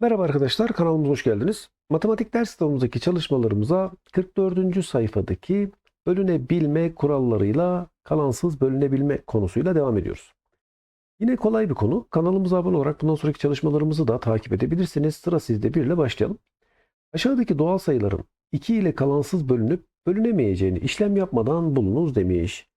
Merhaba arkadaşlar, kanalımıza hoş geldiniz. Matematik ders kitabımızdaki çalışmalarımıza 44. sayfadaki bölünebilme kurallarıyla kalansız bölünebilme konusuyla devam ediyoruz. Yine kolay bir konu. Kanalımıza abone olarak bundan sonraki çalışmalarımızı da takip edebilirsiniz. Sıra sizde 1 ile başlayalım. Aşağıdaki doğal sayıların 2 ile kalansız bölünüp bölünemeyeceğini işlem yapmadan bulunuz demiş.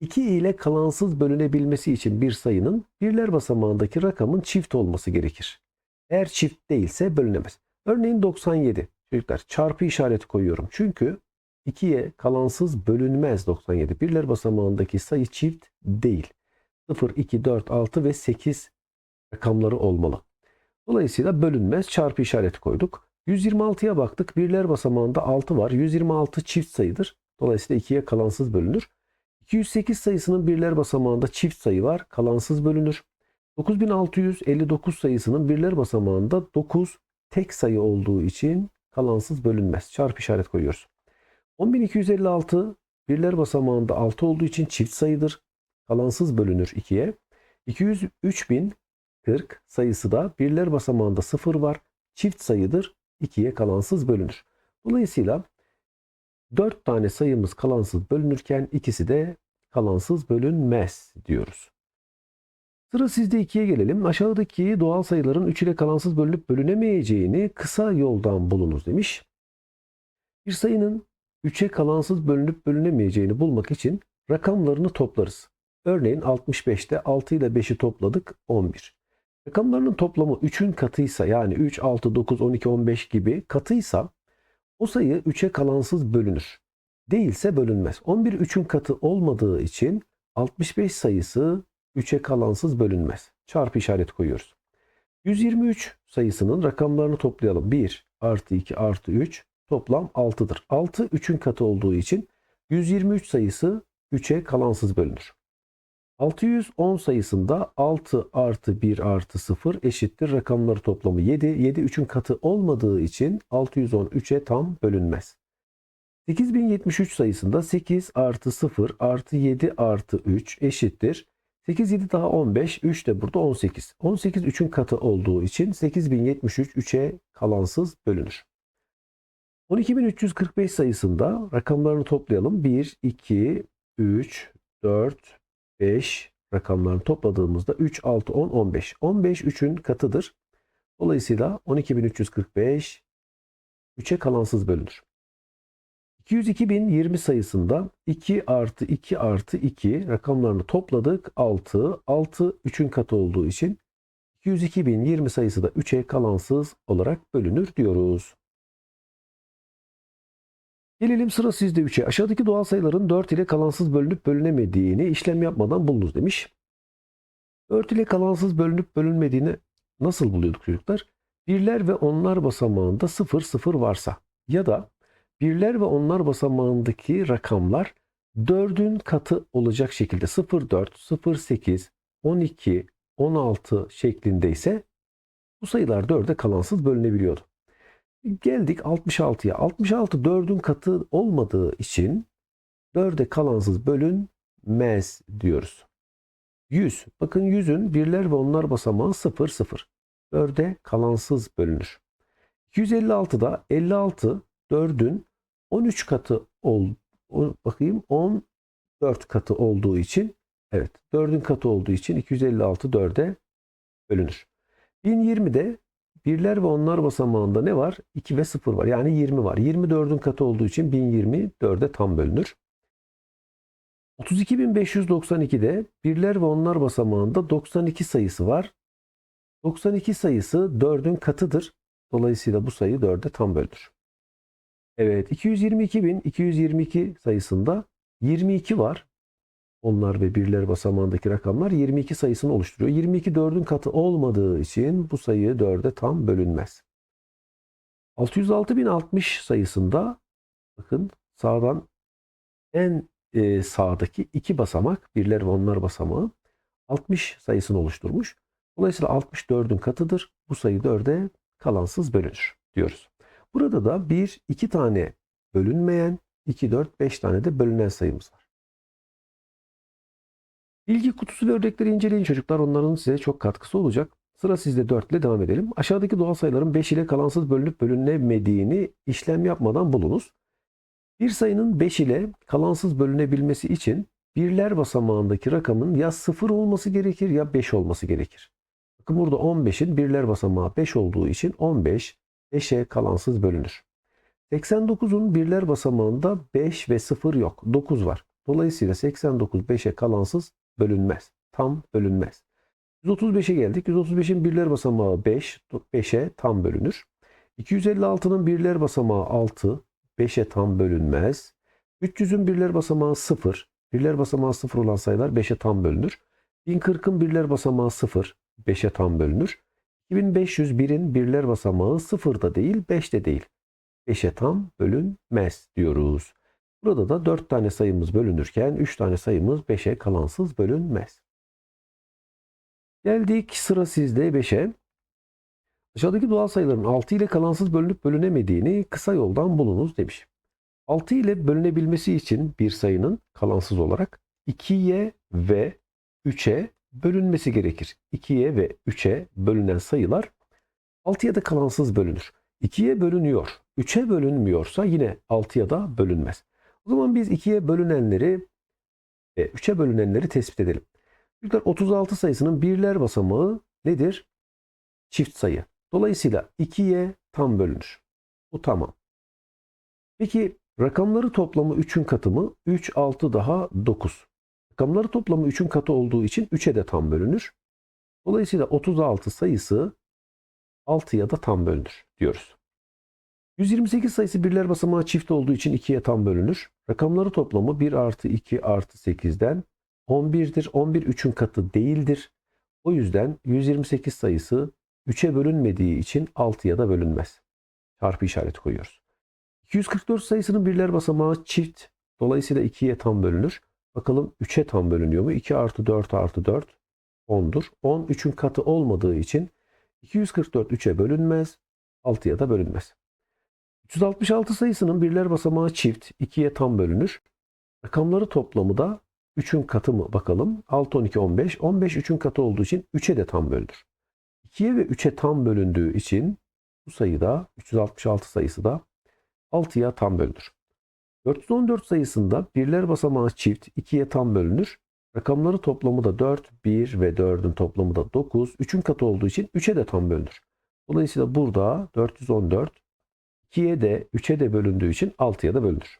2 ile kalansız bölünebilmesi için bir sayının birler basamağındaki rakamın çift olması gerekir. Eğer çift değilse bölünemez. Örneğin 97. Çocuklar çarpı işareti koyuyorum. Çünkü 2'ye kalansız bölünmez 97. Birler basamağındaki sayı çift değil. 0, 2, 4, 6 ve 8 rakamları olmalı. Dolayısıyla bölünmez çarpı işareti koyduk. 126'ya baktık. Birler basamağında 6 var. 126 çift sayıdır. Dolayısıyla 2'ye kalansız bölünür. 208 sayısının birler basamağında çift sayı var. Kalansız bölünür. 9659 sayısının birler basamağında 9 tek sayı olduğu için kalansız bölünmez. Çarpı işaret koyuyoruz. 10256 birler basamağında 6 olduğu için çift sayıdır. Kalansız bölünür 2'ye. 203040 sayısı da birler basamağında 0 var. Çift sayıdır. 2'ye kalansız bölünür. Dolayısıyla 4 tane sayımız kalansız bölünürken ikisi de kalansız bölünmez diyoruz. Sıra sizde 2'ye gelelim. Aşağıdaki doğal sayıların 3 ile kalansız bölünüp bölünemeyeceğini kısa yoldan bulunuz demiş. Bir sayının 3'e kalansız bölünüp bölünemeyeceğini bulmak için rakamlarını toplarız. Örneğin 65'te 6 ile 5'i topladık 11. Rakamlarının toplamı 3'ün katıysa yani 3, 6, 9, 12, 15 gibi katıysa o sayı 3'e kalansız bölünür. Değilse bölünmez. 11 3'ün katı olmadığı için 65 sayısı 3'e kalansız bölünmez. Çarpı işareti koyuyoruz. 123 sayısının rakamlarını toplayalım. 1 artı 2 artı 3 toplam 6'dır. 6 3'ün katı olduğu için 123 sayısı 3'e kalansız bölünür. 610 sayısında 6 artı 1 artı 0 eşittir rakamları toplamı 7. 7 3'ün katı olmadığı için 610 3'e tam bölünmez. 8073 sayısında 8 artı 0 artı 7 artı 3 eşittir 8, 7 daha 15, 3 de burada 18. 18 3'ün katı olduğu için 8073 3'e kalansız bölünür. 12345 sayısında rakamlarını toplayalım. 1, 2, 3, 4, 5 rakamlarını topladığımızda 3, 6, 10, 15. 15 3'ün katıdır. Dolayısıyla 12345 3'e kalansız bölünür. 202.020 sayısında 2 artı 2 artı 2 rakamlarını topladık. 6. 6 3'ün katı olduğu için 202.020 sayısı da 3'e kalansız olarak bölünür diyoruz. Gelelim sıra sizde 3'e. Aşağıdaki doğal sayıların 4 ile kalansız bölünüp bölünemediğini işlem yapmadan bulunuz demiş. 4 ile kalansız bölünüp bölünmediğini nasıl buluyorduk çocuklar? Birler ve onlar basamağında 0 0 varsa ya da birler ve onlar basamağındaki rakamlar 4'ün katı olacak şekilde 04, 08, 12, 16 şeklinde ise bu sayılar 4'e kalansız bölünebiliyordu. Geldik 66'ya. 66 4'ün katı olmadığı için 4'e kalansız bölünmez diyoruz. 100. Bakın 100'ün birler ve onlar basamağı 0, 0. 4'e kalansız bölünür. 256'da 56 4'ün 13 katı ol bakayım 14 katı olduğu için evet 4'ün katı olduğu için 256 4'e bölünür. 1020'de birler ve onlar basamağında ne var? 2 ve 0 var. Yani 20 var. 24'ün katı olduğu için 1020 4'e tam bölünür. 32.592'de birler ve onlar basamağında 92 sayısı var. 92 sayısı 4'ün katıdır. Dolayısıyla bu sayı 4'e tam bölünür. Evet 222.222 sayısında 22 var. Onlar ve birler basamağındaki rakamlar 22 sayısını oluşturuyor. 22 4'ün katı olmadığı için bu sayı 4'e tam bölünmez. 606.060 sayısında bakın sağdan en e, sağdaki iki basamak birler ve onlar basamağı 60 sayısını oluşturmuş. Dolayısıyla 64'ün katıdır. Bu sayı 4'e kalansız bölünür diyoruz. Burada da 1, 2 tane bölünmeyen, 2, 4, 5 tane de bölünen sayımız var. Bilgi kutusu ve örnekleri inceleyin çocuklar. Onların size çok katkısı olacak. Sıra sizde 4 ile devam edelim. Aşağıdaki doğal sayıların 5 ile kalansız bölünüp bölünemediğini işlem yapmadan bulunuz. Bir sayının 5 ile kalansız bölünebilmesi için birler basamağındaki rakamın ya 0 olması gerekir ya 5 olması gerekir. Bakın burada 15'in birler basamağı 5 olduğu için 15 5'e kalansız bölünür. 89'un birler basamağında 5 ve 0 yok. 9 var. Dolayısıyla 89 5'e kalansız bölünmez. Tam bölünmez. 135'e geldik. 135'in birler basamağı 5. 5'e tam bölünür. 256'nın birler basamağı 6. 5'e tam bölünmez. 300'ün birler basamağı 0. Birler basamağı 0 olan sayılar 5'e tam bölünür. 1040'ın birler basamağı 0. 5'e tam bölünür. 2501'in birler basamağı 0 da değil 5 de değil. 5'e tam bölünmez diyoruz. Burada da 4 tane sayımız bölünürken 3 tane sayımız 5'e kalansız bölünmez. Geldik sıra sizde 5'e. Aşağıdaki doğal sayıların 6 ile kalansız bölünüp bölünemediğini kısa yoldan bulunuz demiş. 6 ile bölünebilmesi için bir sayının kalansız olarak 2'ye ve 3'e bölünmesi gerekir. 2'ye ve 3'e bölünen sayılar 6'ya da kalansız bölünür. 2'ye bölünüyor. 3'e bölünmüyorsa yine 6'ya da bölünmez. O zaman biz 2'ye bölünenleri ve 3'e bölünenleri tespit edelim. Çocuklar 36 sayısının birler basamağı nedir? Çift sayı. Dolayısıyla 2'ye tam bölünür. Bu tamam. Peki rakamları toplamı 3'ün katı mı? 3, 6 daha 9. Rakamları toplamı 3'ün katı olduğu için 3'e de tam bölünür. Dolayısıyla 36 sayısı 6'ya da tam bölünür diyoruz. 128 sayısı birler basamağı çift olduğu için 2'ye tam bölünür. Rakamları toplamı 1 artı 2 artı 8'den 11'dir. 11 3'ün katı değildir. O yüzden 128 sayısı 3'e bölünmediği için 6'ya da bölünmez. Çarpı işareti koyuyoruz. 244 sayısının birler basamağı çift. Dolayısıyla 2'ye tam bölünür. Bakalım 3'e tam bölünüyor mu? 2 artı 4 artı 4 10'dur. 10 3'ün katı olmadığı için 244 3'e bölünmez. 6'ya da bölünmez. 366 sayısının birler basamağı çift. 2'ye tam bölünür. Rakamları toplamı da 3'ün katı mı bakalım. 6, 12, 15. 15 3'ün katı olduğu için 3'e de tam bölünür. 2'ye ve 3'e tam bölündüğü için bu sayıda 366 sayısı da 6'ya tam bölünür. 414 sayısında birler basamağı çift 2'ye tam bölünür. Rakamları toplamı da 4, 1 ve 4'ün toplamı da 9. 3'ün katı olduğu için 3'e de tam bölünür. Dolayısıyla burada 414 2'ye de 3'e de bölündüğü için 6'ya da bölünür.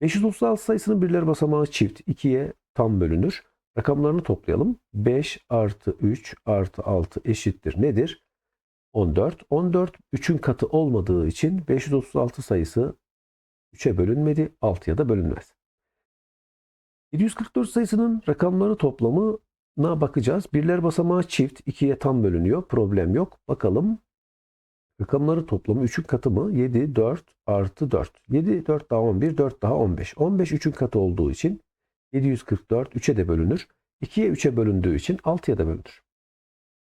536 sayısının birler basamağı çift 2'ye tam bölünür. Rakamlarını toplayalım. 5 artı 3 artı 6 eşittir nedir? 14. 14 3'ün katı olmadığı için 536 sayısı 3'e bölünmedi. 6'ya da bölünmez. 744 sayısının rakamları toplamına bakacağız. Birler basamağı çift 2'ye tam bölünüyor. Problem yok. Bakalım Rakamları toplamı 3'ün katı mı? 7, 4 artı 4. 7, 4 daha 11, 4 daha 15. 15 3'ün katı olduğu için 744 3'e de bölünür. 2'ye 3'e bölündüğü için 6'ya da bölünür.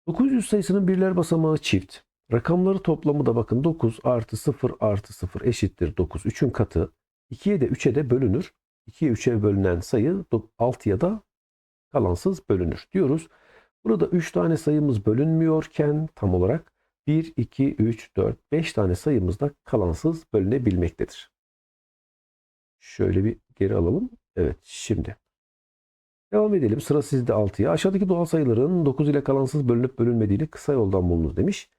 900 sayısının birler basamağı çift. Rakamları toplamı da bakın 9 artı 0 artı 0 eşittir 9. 3'ün katı. 2'ye de 3'e de bölünür. 2'ye 3'e bölünen sayı 6'ya da kalansız bölünür diyoruz. Burada 3 tane sayımız bölünmüyorken tam olarak 1, 2, 3, 4, 5 tane sayımız da kalansız bölünebilmektedir. Şöyle bir geri alalım. Evet şimdi. Devam edelim. Sıra sizde 6'ya. Aşağıdaki doğal sayıların 9 ile kalansız bölünüp bölünmediğini kısa yoldan bulunuz demiş.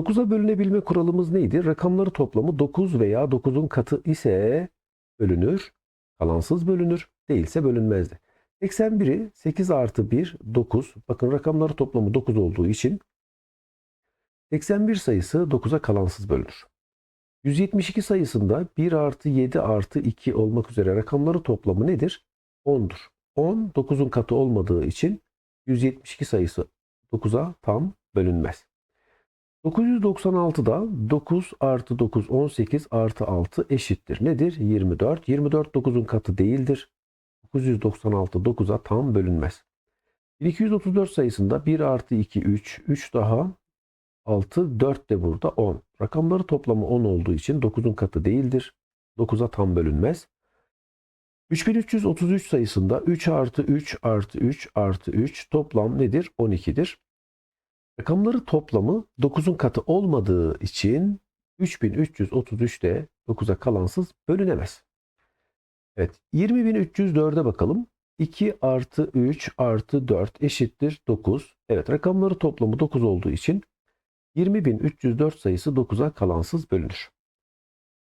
9'a bölünebilme kuralımız neydi? Rakamları toplamı 9 veya 9'un katı ise bölünür. Kalansız bölünür. Değilse bölünmezdi. 81'i 8 artı 1 9. Bakın rakamları toplamı 9 olduğu için 81 sayısı 9'a kalansız bölünür. 172 sayısında 1 artı 7 artı 2 olmak üzere rakamları toplamı nedir? 10'dur. 10 9'un katı olmadığı için 172 sayısı 9'a tam bölünmez. 996'da 9 artı 9 18 artı 6 eşittir. Nedir? 24. 24 9'un katı değildir. 996 9'a tam bölünmez. 1234 sayısında 1 artı 2 3 3 daha 6, 4 de burada 10. Rakamları toplamı 10 olduğu için 9'un katı değildir. 9'a tam bölünmez. 3333 sayısında 3 artı 3 artı 3 artı 3 toplam nedir? 12'dir. Rakamları toplamı 9'un katı olmadığı için 3333 de 9'a kalansız bölünemez. Evet 20.304'e bakalım. 2 artı 3 artı 4 eşittir 9. Evet rakamları toplamı 9 olduğu için 20.304 sayısı 9'a kalansız bölünür.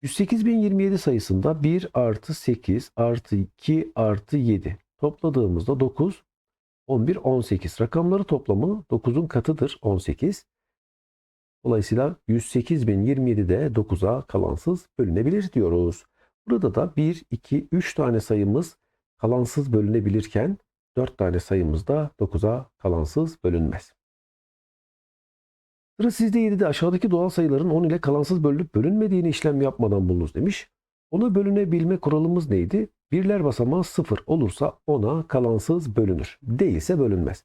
108.027 sayısında 1 artı 8 artı 2 artı 7 topladığımızda 9, 11, 18. Rakamları toplamı 9'un katıdır 18. Dolayısıyla 108.027 de 9'a kalansız bölünebilir diyoruz. Burada da 1, 2, 3 tane sayımız kalansız bölünebilirken 4 tane sayımız da 9'a kalansız bölünmez. Sıra sizde 7'de aşağıdaki doğal sayıların 10 ile kalansız bölünüp bölünmediğini işlem yapmadan bulunuz demiş. Ona bölünebilme kuralımız neydi? Birler basamağı 0 olursa ona kalansız bölünür. Değilse bölünmez.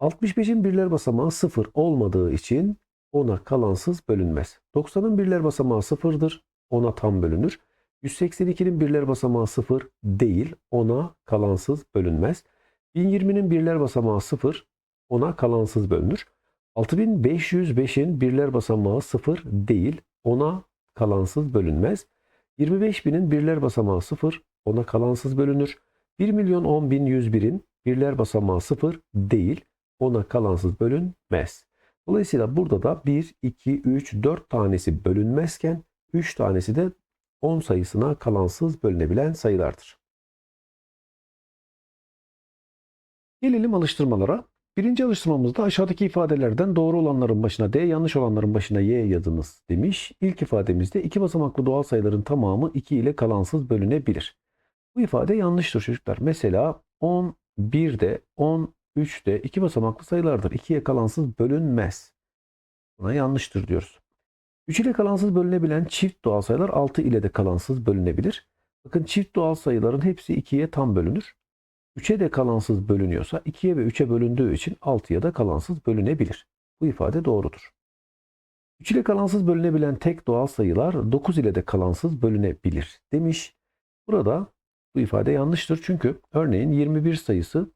65'in birler basamağı 0 olmadığı için ona kalansız bölünmez. 90'ın birler basamağı 0'dır. Ona tam bölünür. 182'nin birler basamağı 0 değil. Ona kalansız bölünmez. 1020'nin birler basamağı 0 ona kalansız bölünür. 6505'in birler basamağı 0 değil. Ona kalansız bölünmez. 25.000'in birler basamağı 0 ona kalansız bölünür. 1 milyon 10 bin 101'in birler basamağı 0 değil. Ona kalansız bölünmez. Dolayısıyla burada da 1, 2, 3, 4 tanesi bölünmezken 3 tanesi de 10 sayısına kalansız bölünebilen sayılardır. Gelelim alıştırmalara. Birinci alıştırmamızda aşağıdaki ifadelerden doğru olanların başına D, yanlış olanların başına Y yazınız demiş. İlk ifademizde iki basamaklı doğal sayıların tamamı 2 ile kalansız bölünebilir. Bu ifade yanlıştır çocuklar. Mesela 11'de, 13'de iki basamaklı sayılardır. 2'ye kalansız bölünmez. Buna yanlıştır diyoruz. 3 ile kalansız bölünebilen çift doğal sayılar 6 ile de kalansız bölünebilir. Bakın çift doğal sayıların hepsi 2'ye tam bölünür. 3'e de kalansız bölünüyorsa 2'ye ve 3'e bölündüğü için 6'ya da kalansız bölünebilir. Bu ifade doğrudur. 3 ile kalansız bölünebilen tek doğal sayılar 9 ile de kalansız bölünebilir demiş. Burada bu ifade yanlıştır çünkü örneğin 21 sayısı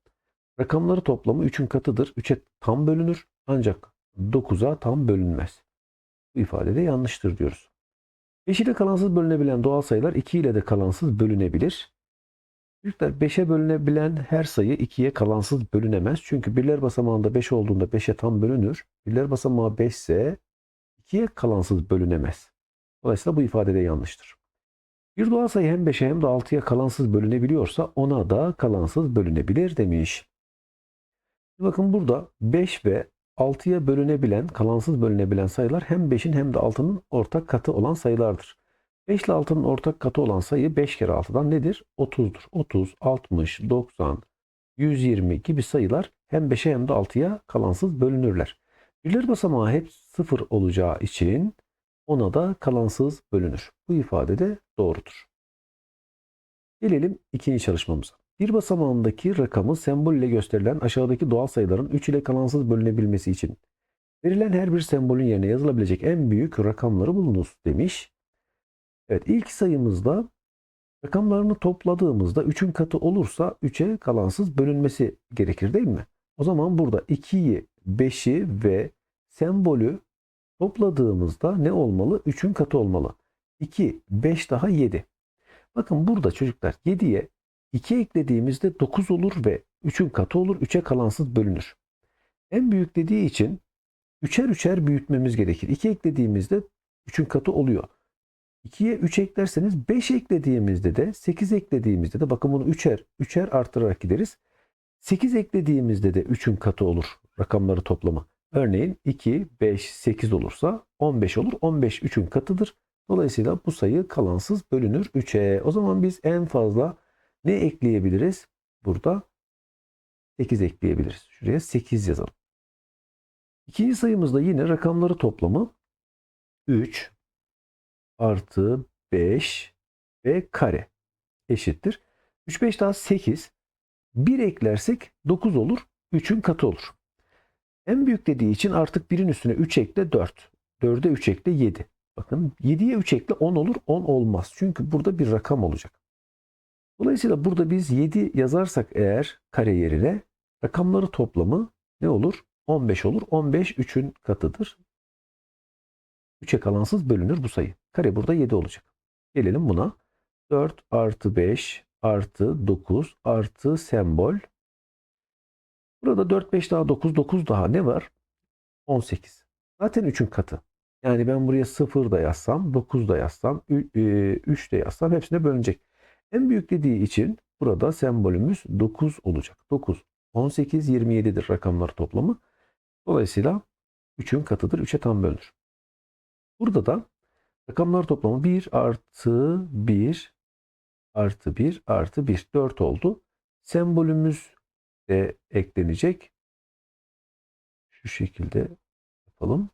rakamları toplamı 3'ün katıdır. 3'e tam bölünür ancak 9'a tam bölünmez. Bu ifade de yanlıştır diyoruz. 5 ile kalansız bölünebilen doğal sayılar 2 ile de kalansız bölünebilir. Çocuklar 5'e bölünebilen her sayı 2'ye kalansız bölünemez. Çünkü birler basamağında 5 olduğunda 5'e tam bölünür. Birler basamağı 5 ise 2'ye kalansız bölünemez. Dolayısıyla bu ifade de yanlıştır. Bir doğal sayı hem 5'e hem de 6'ya kalansız bölünebiliyorsa ona da kalansız bölünebilir demiş. Bakın burada 5 ve 6'ya bölünebilen, kalansız bölünebilen sayılar hem 5'in hem de 6'nın ortak katı olan sayılardır. 5 ile 6'nın ortak katı olan sayı 5 kere 6'dan nedir? 30'dur. 30, 60, 90, 120 gibi sayılar hem 5'e hem de 6'ya kalansız bölünürler. Birler basamağı hep 0 olacağı için ona da kalansız bölünür. Bu ifade de doğrudur. Gelelim ikinci çalışmamıza. Bir basamağındaki rakamı sembol ile gösterilen aşağıdaki doğal sayıların 3 ile kalansız bölünebilmesi için verilen her bir sembolün yerine yazılabilecek en büyük rakamları bulunuz demiş. Evet ilk sayımızda rakamlarını topladığımızda 3'ün katı olursa 3'e kalansız bölünmesi gerekir değil mi? O zaman burada 2'yi, 5'i ve sembolü topladığımızda ne olmalı? 3'ün katı olmalı. 2, 5 daha 7. Bakın burada çocuklar 7'ye 2 eklediğimizde 9 olur ve 3'ün katı olur. 3'e kalansız bölünür. En büyük dediği için üçer üçer büyütmemiz gerekir. 2 eklediğimizde 3'ün katı oluyor. 2'ye 3 eklerseniz 5 eklediğimizde de 8 eklediğimizde de bakın bunu 3'er 3'er arttırarak gideriz. 8 eklediğimizde de 3'ün katı olur rakamları toplamı. Örneğin 2, 5, 8 olursa 15 olur. 15 3'ün katıdır. Dolayısıyla bu sayı kalansız bölünür 3'e. O zaman biz en fazla ne ekleyebiliriz? Burada 8 ekleyebiliriz. Şuraya 8 yazalım. İkinci sayımızda yine rakamları toplamı 3, artı 5 ve kare eşittir. 3, 5 daha 8. 1 eklersek 9 olur. 3'ün katı olur. En büyük dediği için artık 1'in üstüne 3 ekle 4. 4'e 3 ekle 7. Bakın 7'ye 3 ekle 10 olur. 10 olmaz. Çünkü burada bir rakam olacak. Dolayısıyla burada biz 7 yazarsak eğer kare yerine rakamları toplamı ne olur? 15 olur. 15 3'ün katıdır. 3'e kalansız bölünür bu sayı. Kare burada 7 olacak. Gelelim buna. 4 artı 5 artı 9 artı sembol. Burada 4, 5 daha 9, 9 daha ne var? 18. Zaten 3'ün katı. Yani ben buraya 0 da yazsam, 9 da yazsam, 3 de yazsam hepsine bölünecek. En büyük dediği için burada sembolümüz 9 olacak. 9, 18, 27'dir rakamlar toplamı. Dolayısıyla 3'ün katıdır. 3'e tam bölünür. Burada da rakamlar toplamı 1 artı 1 artı 1 artı 1. 4 oldu. Sembolümüz de eklenecek. Şu şekilde yapalım.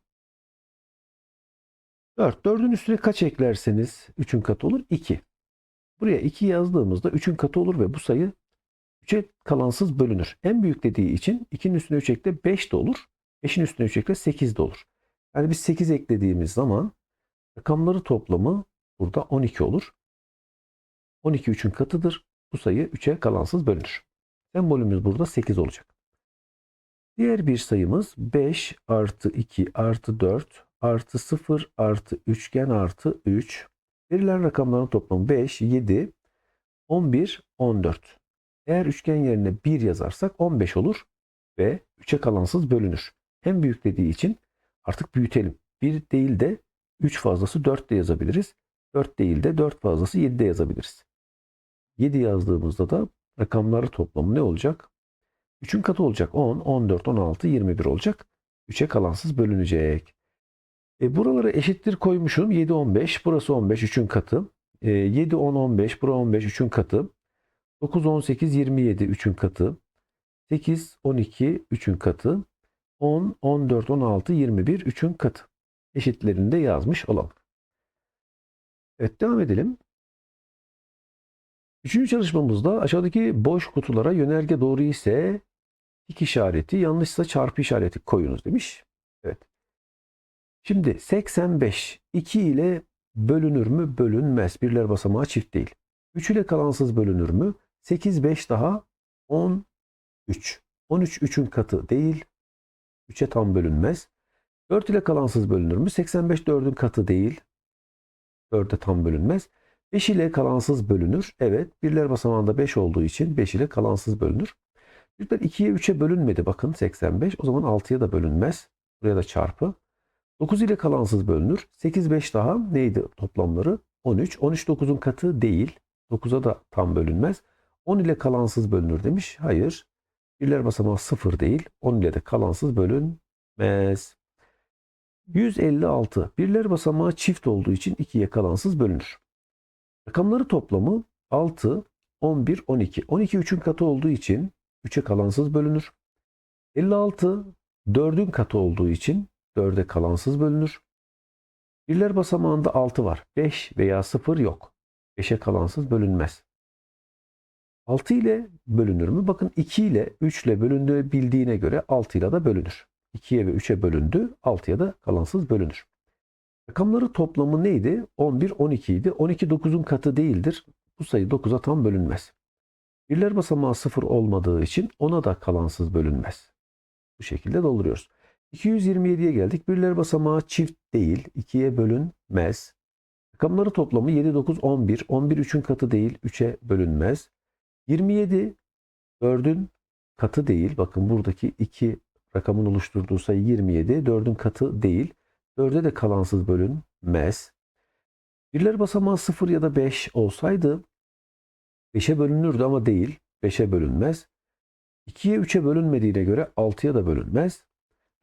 4. 4'ün üstüne kaç eklerseniz 3'ün katı olur? 2. Buraya 2 yazdığımızda 3'ün katı olur ve bu sayı 3'e kalansız bölünür. En büyük dediği için 2'nin üstüne 3 ekle 5 de olur. 5'in üstüne 3 ekle 8 de olur. Yani biz 8 eklediğimiz zaman rakamları toplamı burada 12 olur. 12 3'ün katıdır. Bu sayı 3'e kalansız bölünür. Sembolümüz burada 8 olacak. Diğer bir sayımız 5 artı 2 artı 4 artı 0 artı üçgen artı 3. Verilen rakamların toplamı 5, 7, 11, 14. Eğer üçgen yerine 1 yazarsak 15 olur ve 3'e kalansız bölünür. En büyük dediği için artık büyütelim. 1 değil de 3 fazlası 4 de yazabiliriz. 4 değil de 4 fazlası 7 de yazabiliriz. 7 yazdığımızda da rakamları toplamı ne olacak? 3'ün katı olacak 10, 14, 16, 21 olacak. 3'e kalansız bölünecek. E, buraları eşittir koymuşum. 7, 15. Burası 15. 3'ün katı. E, 7, 10, 15. Bura 15. 3'ün katı. 9, 18, 27. 3'ün katı. 8, 12. 3'ün katı. 10, 14, 16, 21. 3'ün katı. Eşitlerini de yazmış olalım. Evet devam edelim. Üçüncü çalışmamızda aşağıdaki boş kutulara yönerge doğru ise tik işareti, yanlışsa çarpı işareti koyunuz demiş. Evet. Şimdi 85 2 ile bölünür mü? Bölünmez. Birler basamağı çift değil. 3 ile kalansız bölünür mü? 8 5 daha 13. 13 3'ün katı değil. 3'e tam bölünmez. 4 ile kalansız bölünür mü? 85 4'ün katı değil. 4'e tam bölünmez. 5 ile kalansız bölünür. Evet. Birler basamağında 5 olduğu için 5 ile kalansız bölünür. Birler 2'ye 3'e bölünmedi. Bakın 85. O zaman 6'ya da bölünmez. Buraya da çarpı. 9 ile kalansız bölünür. 8 5 daha neydi toplamları? 13. 13 9'un katı değil. 9'a da tam bölünmez. 10 ile kalansız bölünür demiş. Hayır. Birler basamağı 0 değil. 10 ile de kalansız bölünmez. 156. Birler basamağı çift olduğu için 2'ye kalansız bölünür. Rakamları toplamı 6, 11, 12. 12 3'ün katı olduğu için 3'e kalansız bölünür. 56 4'ün katı olduğu için 4'e kalansız bölünür. Birler basamağında 6 var. 5 veya 0 yok. 5'e kalansız bölünmez. 6 ile bölünür mü? Bakın 2 ile 3 ile bölündüğü bildiğine göre 6 ile de bölünür. 2'ye ve 3'e bölündü. 6'ya da kalansız bölünür. Rakamları toplamı neydi? 11, 12 idi. 12 9'un katı değildir. Bu sayı 9'a tam bölünmez. Birler basamağı 0 olmadığı için ona da kalansız bölünmez. Bu şekilde dolduruyoruz. 227'ye geldik. Birler basamağı çift değil. 2'ye bölünmez. Rakamları toplamı 7, 9, 11. 11 3'ün katı değil. 3'e bölünmez. 27 4'ün katı değil. Bakın buradaki 2 rakamın oluşturduğu sayı 27. 4'ün katı değil. 4'e de kalansız bölünmez. Birler basamağı 0 ya da 5 olsaydı 5'e bölünürdü ama değil. 5'e bölünmez. 2'ye 3'e bölünmediğine göre 6'ya da bölünmez.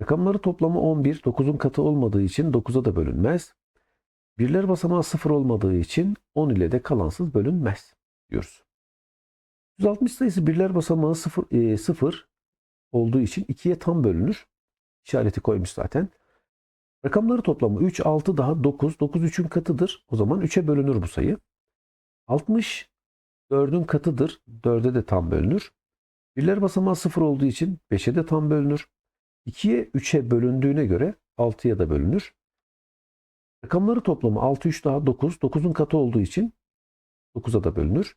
Rakamları toplamı 11. 9'un katı olmadığı için 9'a da bölünmez. Birler basamağı 0 olmadığı için 10 ile de kalansız bölünmez diyoruz. 160 sayısı birler basamağı 0, e, 0 olduğu için 2'ye tam bölünür. İşareti koymuş zaten. Rakamları toplamı 3, 6 daha 9. 9 3'ün katıdır. O zaman 3'e bölünür bu sayı. 60 4'ün katıdır. 4'e de tam bölünür. Birler basamağı 0 olduğu için 5'e de tam bölünür. 2'ye 3'e bölündüğüne göre 6'ya da bölünür. Rakamları toplamı 6, 3 daha 9. 9'un katı olduğu için 9'a da bölünür.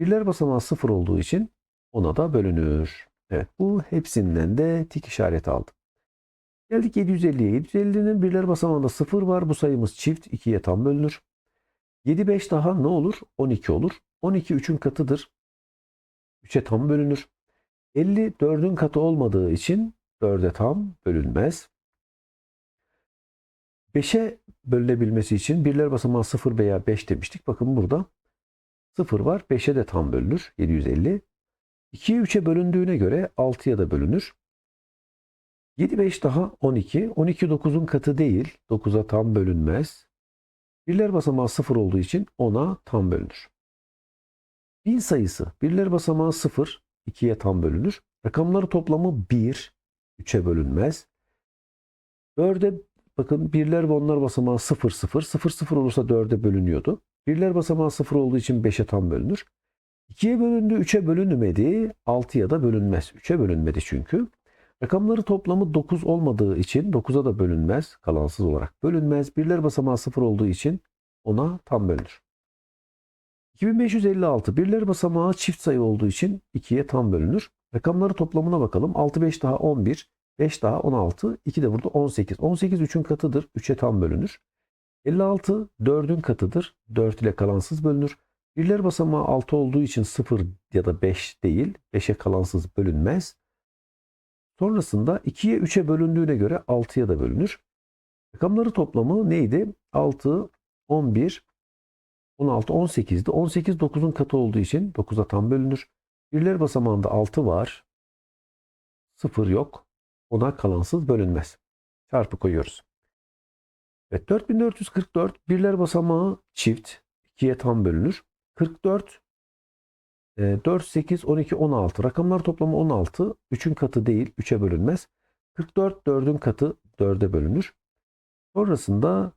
Birler basamağı 0 olduğu için 10'a da bölünür. Evet bu hepsinden de tik işareti aldım. Geldik 750'ye. 750'nin birler basamağında 0 var. Bu sayımız çift. 2'ye tam bölünür. 7 5 daha ne olur? 12 olur. 12 3'ün katıdır. 3'e tam bölünür. 50 4'ün katı olmadığı için 4'e tam bölünmez. 5'e bölünebilmesi için birler basamağı 0 veya 5 demiştik. Bakın burada 0 var. 5'e de tam bölünür. 750. 2'ye 3'e bölündüğüne göre 6'ya da bölünür. 7 5 daha 12. 12 9'un katı değil. 9'a tam bölünmez. Birler basamağı 0 olduğu için 10'a tam bölünür. Bin sayısı birler basamağı 0, 2'ye tam bölünür. Rakamları toplamı 1, 3'e bölünmez. 4'e bakın birler ve onlar basamağı 0, 0. 0, 0 olursa 4'e bölünüyordu. Birler basamağı 0 olduğu için 5'e tam bölünür. 2'ye bölündü, 3'e bölünmedi, 6'ya da bölünmez. 3'e bölünmedi çünkü. Rakamları toplamı 9 olmadığı için 9'a da bölünmez, kalansız olarak bölünmez. Birler basamağı 0 olduğu için ona tam bölünür. 2556 birler basamağı çift sayı olduğu için 2'ye tam bölünür. Rakamları toplamına bakalım. 6 5 daha 11, 5 daha 16, 2 de burada 18. 18 3'ün katıdır, 3'e tam bölünür. 56 4'ün katıdır, 4 ile kalansız bölünür. Birler basamağı 6 olduğu için 0 ya da 5 değil, 5'e kalansız bölünmez. Sonrasında 2'ye 3'e bölündüğüne göre 6'ya da bölünür. Rakamları toplamı neydi? 6, 11, 16, 18'di. 18 9'un katı olduğu için 9'a tam bölünür. Birler basamağında 6 var. 0 yok. Ona kalansız bölünmez. Çarpı koyuyoruz. Evet 4444 birler basamağı çift. 2'ye tam bölünür. 44 4, 8, 12, 16. Rakamlar toplamı 16. 3'ün katı değil. 3'e bölünmez. 44 4'ün katı 4'e bölünür. Sonrasında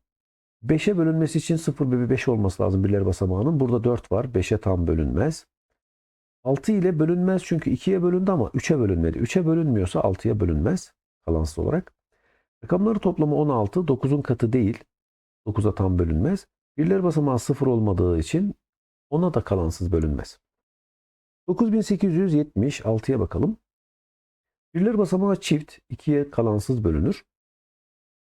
5'e bölünmesi için 0 ve 5 olması lazım birler basamağının. Burada 4 var. 5'e tam bölünmez. 6 ile bölünmez çünkü 2'ye bölündü ama 3'e bölünmedi. 3'e bölünmüyorsa 6'ya bölünmez kalansız olarak. Rakamları toplamı 16. 9'un katı değil. 9'a tam bölünmez. Birler basamağı 0 olmadığı için ona da kalansız bölünmez. 9876'ya bakalım. Birler basamağı çift 2'ye kalansız bölünür.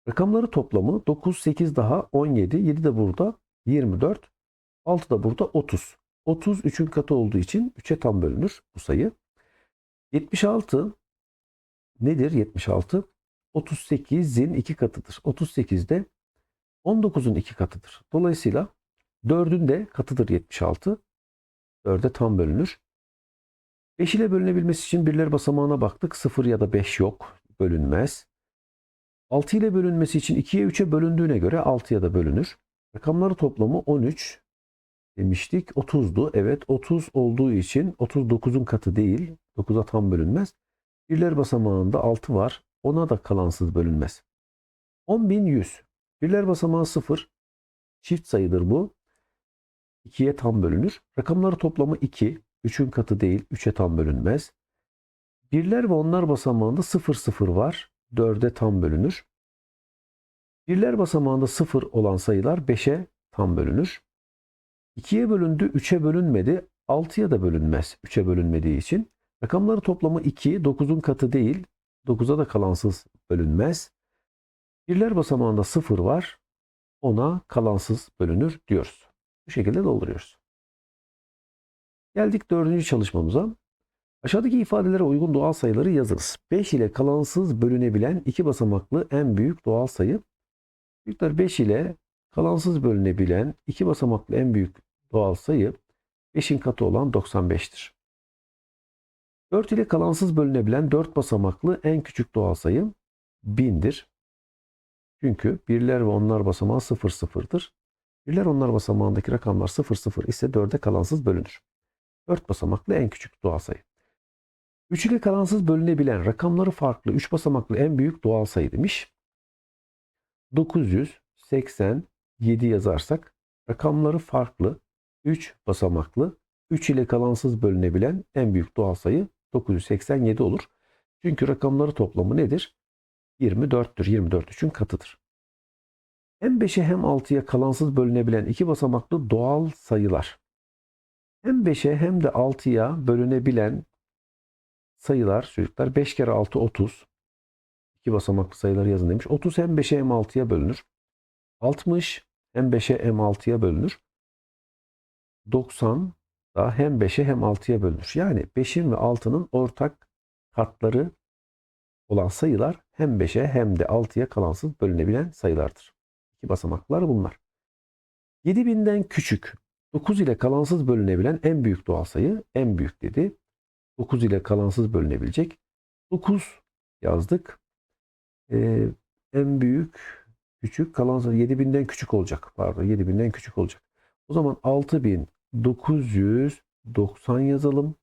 Rakamları toplamı 9, 8 daha 17, 7 de burada 24, 6 da burada 30. 30 3'ün katı olduğu için 3'e tam bölünür bu sayı. 76 nedir 76? 38'in 2 katıdır. 38 de 19'un 2 katıdır. Dolayısıyla 4'ün de katıdır 76. 4'e tam bölünür. 5 ile bölünebilmesi için birler basamağına baktık. 0 ya da 5 yok. Bölünmez. 6 ile bölünmesi için 2'ye 3'e bölündüğüne göre 6'ya da bölünür. Rakamları toplamı 13 demiştik. 30'du. Evet 30 olduğu için 39'un katı değil. 9'a tam bölünmez. Birler basamağında 6 var. Ona da kalansız bölünmez. 10.100. Birler basamağı 0. Çift sayıdır bu. 2'ye tam bölünür. Rakamları toplamı 2. 3'ün katı değil. 3'e tam bölünmez. Birler ve onlar basamağında 0 0 var. 4'e tam bölünür. Birler basamağında 0 olan sayılar 5'e tam bölünür. 2'ye bölündü, 3'e bölünmedi. 6'ya da bölünmez 3'e bölünmediği için. Rakamları toplamı 2, 9'un katı değil. 9'a da kalansız bölünmez. Birler basamağında 0 var. Ona kalansız bölünür diyoruz. Bu şekilde dolduruyoruz. Geldik dördüncü çalışmamıza. Aşağıdaki ifadelere uygun doğal sayıları yazınız. 5 ile kalansız bölünebilen iki basamaklı en büyük doğal sayı. Büyükler 5 ile kalansız bölünebilen iki basamaklı en büyük doğal sayı 5'in katı olan 95'tir. 4 ile kalansız bölünebilen 4 basamaklı en küçük doğal sayı 1000'dir. Çünkü birler ve onlar basamağı 0 sıfırdır. Birler onlar basamağındaki rakamlar 0 0 ise 4'e kalansız bölünür. 4 basamaklı en küçük doğal sayı. 3 ile kalansız bölünebilen rakamları farklı 3 basamaklı en büyük doğal sayı demiş. 987 yazarsak rakamları farklı 3 basamaklı 3 ile kalansız bölünebilen en büyük doğal sayı 987 olur. Çünkü rakamları toplamı nedir? 24'tür. 24 3'ün katıdır. Hem 5'e hem 6'ya kalansız bölünebilen iki basamaklı doğal sayılar. Hem 5'e hem de 6'ya bölünebilen sayılar çocuklar 5 kere 6 30. İki basamaklı sayıları yazın demiş. 30 hem 5'e hem 6'ya bölünür. 60 hem 5'e hem 6'ya bölünür. 90 da hem 5'e hem 6'ya bölünür. Yani 5'in ve 6'nın ortak katları olan sayılar hem 5'e hem de 6'ya kalansız bölünebilen sayılardır. İki basamaklar bunlar. 7000'den küçük 9 ile kalansız bölünebilen en büyük doğal sayı en büyük dedi. 9 ile kalansız bölünebilecek. 9 yazdık. Ee, en büyük küçük kalansız 7000'den küçük olacak. Pardon 7000'den küçük olacak. O zaman 6990 yazalım.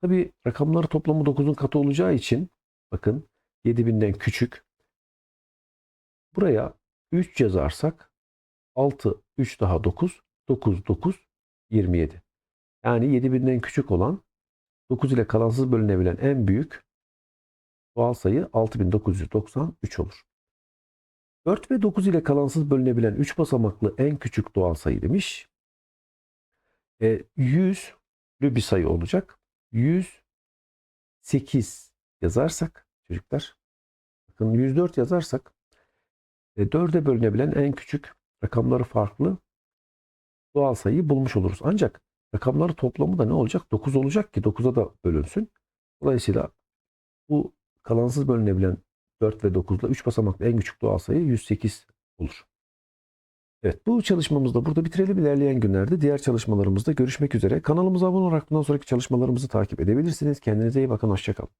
Tabi rakamları toplamı 9'un katı olacağı için bakın 7000'den küçük. Buraya 3 yazarsak 6, 3 daha 9, 9, 9, 27. Yani 7000'den küçük olan 9 ile kalansız bölünebilen en büyük doğal sayı 6993 olur. 4 ve 9 ile kalansız bölünebilen 3 basamaklı en küçük doğal sayı demiş. E, 100'lü bir sayı olacak. 108 yazarsak çocuklar bakın 104 yazarsak e, 4'e bölünebilen en küçük rakamları farklı doğal sayıyı bulmuş oluruz. Ancak rakamları toplamı da ne olacak? 9 olacak ki 9'a da bölünsün. Dolayısıyla bu kalansız bölünebilen 4 ve 9 ile 3 basamaklı en küçük doğal sayı 108 olur. Evet bu çalışmamızda burada bitirelim. İlerleyen günlerde diğer çalışmalarımızda görüşmek üzere. Kanalımıza abone olarak bundan sonraki çalışmalarımızı takip edebilirsiniz. Kendinize iyi bakın. Hoşçakalın.